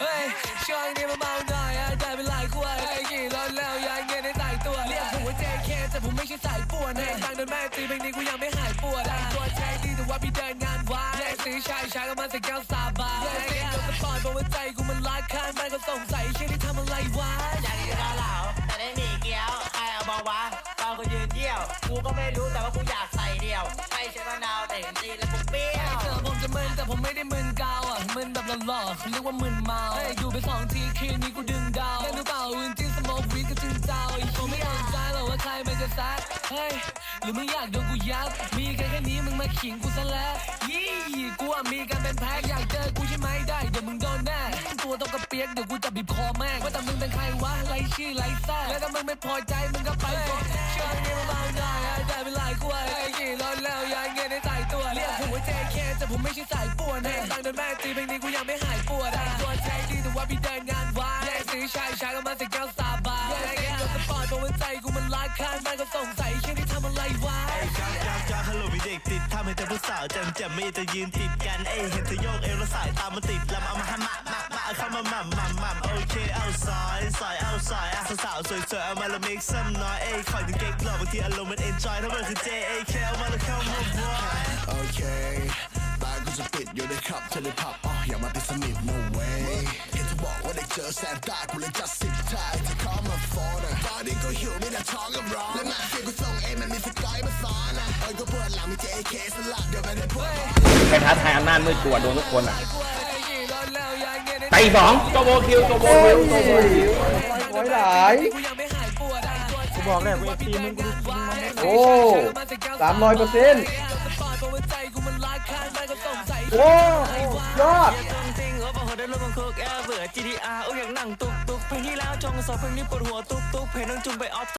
เฮ้ยช่วงนี้มาเมาหน่อยอะได้เป็นหลายขวดไอ้กี่ร้อนแล้วยังเงินในสายตัว เรียกผมว่า JK แต่ผมไม่ใช่สายป่วนให้ตังค์โดนแม่ตีเพลงนี้กูยังไม่หายปวดแต่งตัวใช้ดีแต่ว่าพี่เดินงานวายแย่สีชายชายก็มาใส่แก้วสาบานแย่สีโดนสปอร์ตบอกว่าใจกูมันรักข้างบ้านก็สงสัยเชื่อที่ทำอะไรวะอยากกินเกาเหลาแต่ได้หมี่เกี๊ยวใครเอามาวะตอนกูยืนเยี่ยว กูก็ไม่รู้แต่ว่ากูอยากใส่เดียวไม่ใช่มะนาวแต่เห็นจีนแล้วกูเปรี้ยวเจอผมจะมึนแต่ผมไม่ได้มึ นกาวอะมึนแบบหล่อๆเขาเรียกว่ามึนเมาเฮ้ยดูไปสองทีคืนนี้กูดึงดาวเล่นหรือเปล่าวินจิ้นสโมกวีก็จึงเจ้าอีกผมไม่สนใจหรอกว่าใครมันจะซัดเฮ้ยหรือมึงอยากโดนกูยับมีแค่แค่นี้มึงมาขิงกูซะแล้วยี่กูอะมีกันเป็นแพ็คอยากเจอกูใช่ไหมได้เดี๋ยวมึงโดนแน่ตัวต้องกระเปียกเดี๋ยวกูจะบีบคอแม่งว่าแต่มึงเป็นใครวะไรชื่อไรแซ่แล้วถ้ามึงไม่พอใจมึงก็ไปกดช่วงนี้มาเบาหน่อย วนให้ตังค์โดนแม่ตีเพลงนี้กูยังไม่หายปวดแต่ตัวใช้ดีแต่ว่าพี่เดินงานวายแย่สีชายชายก็มาใส่แก้วสาบานแย่สีรถสปอร์ตบอกว่าใจกูมันรักข้างบ้านก็สงสัยเชื่อที่ทำอะไรวะจ้าจ้าจ้าฮัลโหลมีเด็กติดทำให้แต่ผู้สาวจมแจมไม่จะยืนติดกันเอ้เห็นเธอโยกเอวแล้วสายตามมันติดลำเอามาให้มามามาเข้ามาหม่ำหม่ำหม่ำโอเคเอาซอยซอยเอาซอยอะสาวๆสวยๆเอามาและมิกซัมน้อยเอ้คอยถึงเก๊กหลอกบางทีอารมณ์มันเอนจอยถ้ามันคือ J A K เอามาแล้วเข้ามาบอยโอเค จะปิดอยู่ในขับเธอในผับอ๋ออย่ามาเป็นสนิท no way แค่เธอบอกว่าได้เจอแซนต้ากูเลยจัดสิบทายที่เขามาฟอนอะตอนนี้กูหิวไม่ได้ท้องกับร้อนและมาเฟียกูส่งเองมันมีสกอยมาซ้อนอะเอ้ยก็เปิดหลังมี JK สลับเดี๋ยวไม่ได้พวกไปท้าทายอำนาจมืดกลัวโดนทุกคนอะไอ้กี่ร้อนแล้วยังเงินในไปสองตัวโบคิวตัวโบคิวตัวโบคิวโอ้ยหลายกูยังไม่หายปวดแต่งตัวใช้ดีแต่ว่าพี่เดินงานวายโอ้สามร้อยเปอร์เซ็นต์ โอ้ยอด